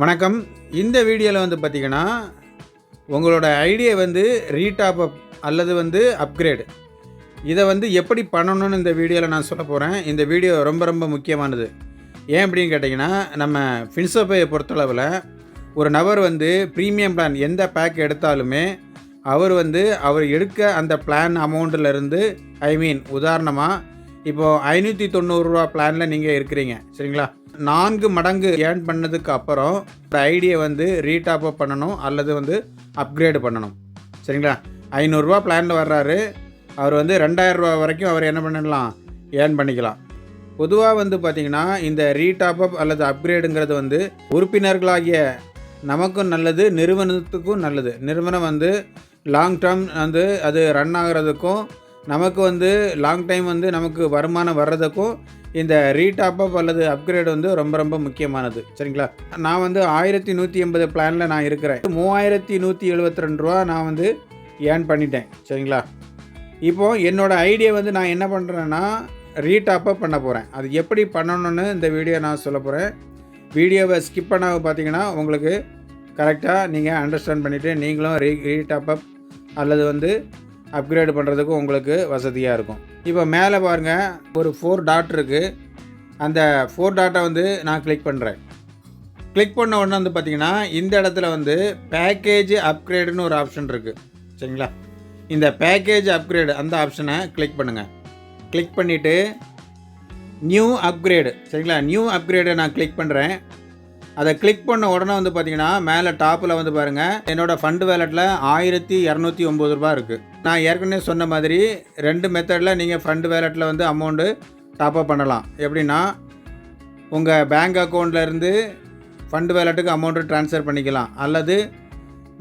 வணக்கம். இந்த வீடியோவில் வந்து பார்த்தீங்கன்னா உங்களோட ஐடியா வந்து ரீடாப் அப் அல்லது வந்து அப்கிரேடு. இதை வந்து எப்படி பண்ணணும்னு இந்த வீடியோவில் நான் சொல்ல போகிறேன் இந்த வீடியோ ரொம்ப ரொம்ப முக்கியமானது. ஏன் அப்படின்னு கேட்டிங்கன்னா நம்ம ஃபின்சோபையை பொறுத்தளவில் ஒரு நபர் வந்து ப்ரீமியம் பிளான் எந்த பேக் எடுத்தாலுமே அவர் வந்து அவர் எடுக்க அந்த பிளான் அமௌண்ட்டிலேருந்து ஐ மீன் உதாரணமாக இப்போது ஐநூற்றி தொண்ணூறுரூவா பிளானில் நீங்கள் இருக்கிறீங்க. சரிங்களா? நான்கு மடங்கு ஏர்ன் பண்ணதுக்கு அப்புறம் ஐடியை வந்து ரீடாப் அப் பண்ணணும் அல்லது வந்து அப்கிரேடு பண்ணணும். சரிங்களா? ஐநூறுரூவா பிளானில் வர்றாரு. அவர் வந்து ரெண்டாயிரரூவா வரைக்கும் அவர் என்ன பண்ணலாம் ஏர்ன் பண்ணிக்கலாம். பொதுவாக வந்து பார்த்திங்கன்னா இந்த ரீடாப் அப் அல்லது அப்கிரேடுங்கிறது வந்து உறுப்பினர்களாகிய நமக்கும் நல்லது நிறுவனத்துக்கும் நல்லது. நிறுவனம் வந்து லாங் டேர்ம் வந்து அது ரன் ஆகிறதுக்கும் நமக்கு வந்து லாங் டைம் வந்து நமக்கு வருமானம் வர்றதுக்கும் இந்த ரீடாப்அப் அல்லது அப்கிரேட் வந்து ரொம்ப ரொம்ப முக்கியமானது. சரிங்களா? நான் வந்து ஆயிரத்தி நூற்றி எண்பது பிளானில் நான் இருக்கிறேன். மூவாயிரத்தி நூற்றி எழுபத்தி ரெண்டு ரூபா நான் வந்து ஏர்ன் பண்ணிட்டேன். சரிங்களா? இப்போது என்னோடய ஐடியா வந்து நான் என்ன பண்ணுறேன்னா ரீடாப்அப் பண்ண போகிறேன் அது எப்படி பண்ணணும்னு இந்த வீடியோ நான் சொல்ல போகிறேன் வீடியோவை ஸ்கிப் பண்ண பார்த்தீங்கன்னா உங்களுக்கு கரெக்டாக நீங்கள் அண்டர்ஸ்டாண்ட் பண்ணிவிட்டு நீங்களும் ரீ ரீடாப்அப் அல்லது வந்து அப்கிரேட் பண்ணுறதுக்கும் உங்களுக்கு வசதியாக இருக்கும். இப்போ மேலே பாருங்கள் ஒரு ஃபோர் டாட் இருக்குது அந்த ஃபோர் டாட்டை வந்து நான் கிளிக் பண்ணுறேன் கிளிக் பண்ண உடனே வந்து பார்த்திங்கன்னா இந்த இடத்துல வந்து பேக்கேஜ் அப்கிரேடுன்னு ஒரு ஆப்ஷன் இருக்குது சரிங்களா? இந்த பேக்கேஜ் அப்கிரேடு அந்த ஆப்ஷனை கிளிக் பண்ணுங்கள் கிளிக் பண்ணிவிட்டு நியூ அப்கிரேடு சரிங்களா? நியூ அப்கிரேடை நான் கிளிக் பண்ணுறேன் அதை கிளிக் பண்ண உடனே வந்து பார்த்தீங்கன்னா மேலே டாப்பில் வந்து பாருங்கள் என்னோடய ஃபண்டு வேலெட்டில் ஆயிரத்தி இரநூத்தி ஒம்பது ரூபா இருக்குது நான் ஏற்கனவே சொன்ன மாதிரி ரெண்டு மெத்தடில் நீங்கள் ஃபண்டு வேலெட்டில் வந்து அமௌண்ட்டு டாப்அப் பண்ணலாம். எப்படின்னா உங்கள் பேங்க் அக்கௌண்ட்லேருந்து ஃபண்டு வேலெட்டுக்கு அமௌண்ட்டு ட்ரான்ஸ்ஃபர் பண்ணிக்கலாம். அல்லது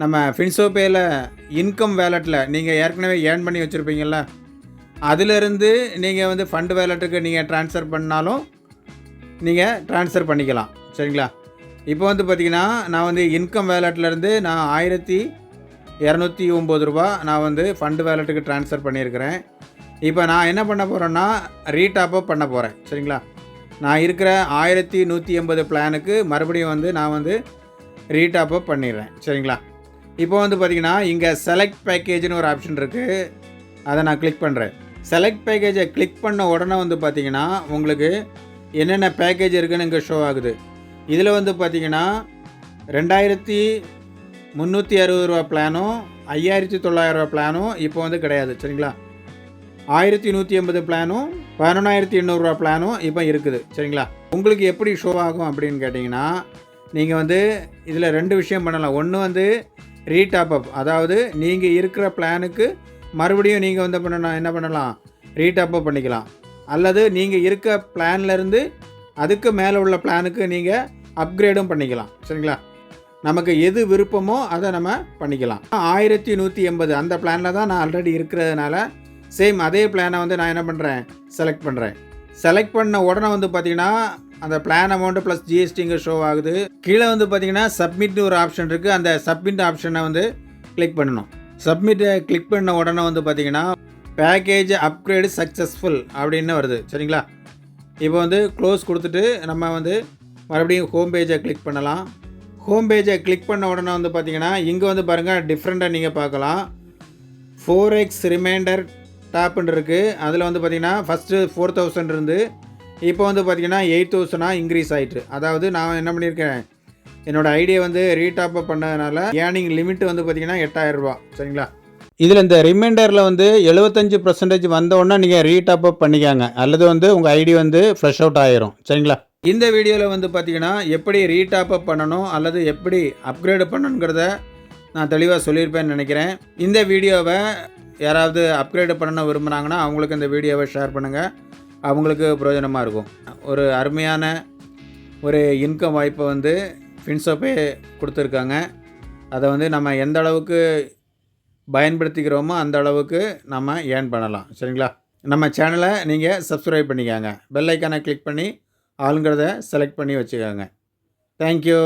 நம்ம ஃபின்சோபேயில் இன்கம் வேலெட்டில் நீங்கள் ஏற்கனவே ஏர்ன் பண்ணி வச்சுருப்பீங்கள்ல அதிலிருந்து நீங்கள் வந்து ஃபண்டு வேலெட்டுக்கு நீங்கள் ட்ரான்ஸ்ஃபர் பண்ணாலும் நீங்கள் ட்ரான்ஸ்ஃபர் பண்ணிக்கலாம். சரிங்களா? இப்போ வந்து பார்த்திங்கன்னா நான் வந்து இன்கம் வேலெட்லேருந்து நான் ஆயிரத்தி இரநூத்தி ஒம்பது ரூபா நான் வந்து ஃபண்டு வேலெட்டுக்கு ட்ரான்ஸ்ஃபர் பண்ணியிருக்கிறேன். இப்போ நான் என்ன பண்ண போகிறேன்னா ரீடாப்பப் பண்ண போகிறேன் சரிங்களா? நான் இருக்கிற ஆயிரத்தி நூற்றி எண்பது பிளானுக்கு மறுபடியும் வந்து நான் வந்து ரீடாப்பப் பண்ணிடுறேன். சரிங்களா? இப்போ வந்து பார்த்திங்கன்னா இங்கே செலக்ட் பேக்கேஜ்னு ஒரு ஆப்ஷன் இருக்குது அதை நான் கிளிக் பண்ணுறேன் செலக்ட் பேக்கேஜை கிளிக் பண்ண உடனே வந்து பார்த்திங்கன்னா உங்களுக்கு என்னென்ன பேக்கேஜ் இருக்குதுன்னு இங்கே ஷோ ஆகுது. இதில் வந்து பார்த்திங்கன்னா ரெண்டாயிரத்தி முந்நூற்றி அறுபது ரூபா பிளானும் ஐயாயிரத்தி தொள்ளாயிரம் ரூபா பிளானும் இப்போ வந்து கிடையாது சரிங்களா? ஆயிரத்தி நூற்றி எண்பது பிளானும் பதினொன்றாயிரத்தி எண்ணூறுரூவா பிளானும் இப்போ இருக்குது சரிங்களா? உங்களுக்கு எப்படி ஷோ ஆகும் அப்படின்னு கேட்டிங்கன்னா நீங்கள் வந்து இதில் ரெண்டு விஷயம் பண்ணலாம். ஒன்று வந்து ரீடாப் அப் அதாவது நீங்கள் இருக்கிற பிளானுக்கு மறுபடியும் நீங்கள் வந்து பண்ணணும் என்ன பண்ணலாம்? ரீடாப் அப் பண்ணிக்கலாம். அல்லது நீங்கள் இருக்க பிளான்லேருந்து அதுக்கு மேலே உள்ள பிளானுக்கு நீங்கள் அப்கிரேடும் பண்ணிக்கலாம் சரிங்களா? நமக்கு எது விருப்பமோ அதை நம்ம பண்ணிக்கலாம். ஆயிரத்தி நூற்றி எண்பது அந்த பிளானில் தான் நான் ஆல்ரெடி இருக்கிறதுனால சேம் அதே பிளானை வந்து நான் என்ன பண்ணுறேன் செலக்ட் பண்ணுறேன் செலக்ட் பண்ண உடனே வந்து பார்த்தீங்கன்னா அந்த பிளான் அமௌண்ட்டு ப்ளஸ் ஜிஎஸ்டிங்க ஷோ ஆகுது. கீழே வந்து பார்த்தீங்கன்னா சப்மிட்னு ஒரு ஆப்ஷன் இருக்குது அந்த சப்மிட் ஆப்ஷனை வந்து கிளிக் பண்ணணும். சப்மிட்டை கிளிக் பண்ண உடனே வந்து பார்த்தீங்கன்னா பேக்கேஜ் அப்கிரேடு சக்ஸஸ்ஃபுல் அப்படின்னு வருது. சரிங்களா? இப்போ வந்து க்ளோஸ் கொடுத்துட்டு நம்ம வந்து மறுபடியும் ஹோம் பேஜை கிளிக் பண்ணலாம். ஹோம் பேஜை கிளிக் பண்ண உடனே வந்து பார்த்தீங்கன்னா இங்கே வந்து பாருங்கள் டிஃப்ரெண்ட்டாக நீங்கள் பார்க்கலாம். ஃபோர் எக்ஸ் ரிமைண்டர் டாப்னு இருக்குது அதில் வந்து பார்த்தீங்கன்னா ஃபஸ்ட்டு ஃபோர் தௌசண்ட் இருந்து இப்போ வந்து பார்த்தீங்கன்னா எயிட் தௌசண்டாக இன்க்ரீஸ் ஆகிட்டு அதாவது நான் என்ன பண்ணியிருக்கேன் என்னோடய ஐடியா வந்து ரீடாப் பண்ணதுனால ஏர்னிங் லிமிட் வந்து பார்த்தீங்கன்னா எட்டாயிரரூபா சரிங்களா? இதில் இந்த ரிமைண்டரில் வந்து எழுபத்தஞ்சு பர்சன்டேஜ் வந்தோடனே நீங்கள் ரீடாப் அப் பண்ணிக்காங்க. அல்லது வந்து உங்கள் ஐடி வந்து ஃப்ரெஷ் அவுட் ஆயிரும். சரிங்களா? இந்த வீடியோவில் வந்து பார்த்திங்கன்னா எப்படி ரீடாப் அப் பண்ணணும் அல்லது எப்படி அப்கிரேடு பண்ணணுங்கிறத நான் தெளிவாக சொல்லியிருப்பேன்னு நினைக்கிறேன். இந்த வீடியோவை யாராவது அப்கிரேடு பண்ண விரும்புகிறாங்கன்னா அவங்களுக்கு இந்த வீடியோவை ஷேர் பண்ணுங்கள் அவங்களுக்கு பிரயோஜனமாக இருக்கும். ஒரு அருமையான ஒரு இன்கம் வாய்ப்பை வந்து ஃபின்சோப்பே கொடுத்துருக்காங்க. அதை வந்து நம்ம எந்த அளவுக்கு பயன்படுத்திக்கிறோமோ அந்த அளவுக்கு நம்ம ஏர்ன் பண்ணலாம். சரிங்களா? நம்ம சேனலை நீங்கள் சப்ஸ்கிரைப் பண்ணிக்கோங்க. பெல் ஐக்கானை கிளிக் பண்ணி ஆளுங்கிறத செலக்ட் பண்ணி வச்சுக்கோங்க. தேங்க்யூ